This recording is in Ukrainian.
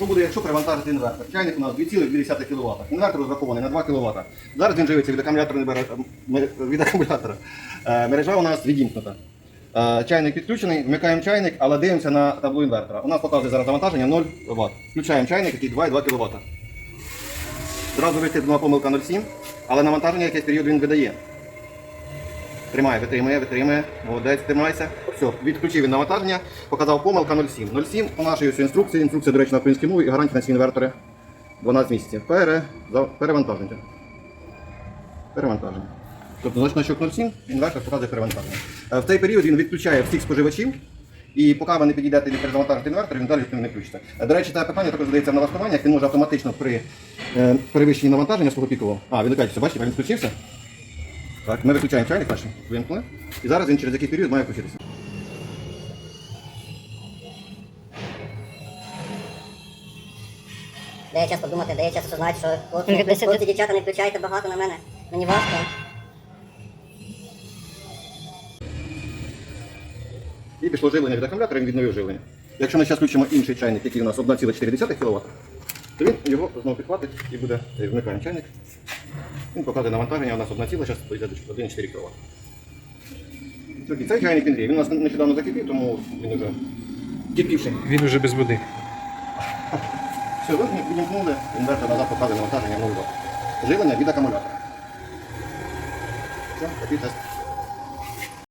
що буде, якщо перевантажити інвертор? Чайник у нас 2,2 кВт. Інвертор розрахований на 2 кВт. Зараз він живиться від акумулятора, від акумулятора. Е, Мережа у нас відімкнута. Е, Чайник підключений, вмикаємо чайник, але дивимося на таблу інвертора. У нас показує зараз навантаження 0 Вт. Включаємо чайник, який 2,2 кВт. Зразу висвітлена помилка 0,7, але навантаження якийсь період він видає. Тримає, витримує, витримує, молодець, тримайся. Все, відключив він навантаження, показав помилка 0,7. 0,7 по нашій ось інструкції, інструкція, до речі, на українській мові і гарантія на ці інвертори 12 місяців. Пере, перевантаження. Перевантаження. Тобто значок 0,7 інвертор показує перевантаження. Е, В цей період він відключає всіх споживачів, і поки ви не підійдете і не перезавантажите інвертор, він далі не включиться. Е, До речі, це питання також задається в налаштуваннях, він може автоматично при е, перевищенні навантаження свого пікового. А, він опять, все, бачите, він включився. Так, ми виключаємо чайник наш, вимкнули. І зараз він через якийсь період має включитися. Де час подумати, де час осознати, що хлопці, Ну, хлопці, дівчата, не включайте багато на мене. Мені важко. І пішло живлення від акумулятора, він відновив живлення. Якщо ми зараз включимо інший чайник, який у нас 1,4 кВт, то він його знову підхватить і буде е, вмикаємо чайник. Він показує навантаження у нас 1, зараз йде до 1,4 кВт. І цей чайник він гріє. Він у нас нещодавно закипів, тому він вже кипівший. Він уже без води. Все, ви відімкнули, інвертор назад показує навантаження 0 Вт. Живлення від акумулятора. Все, такий тест.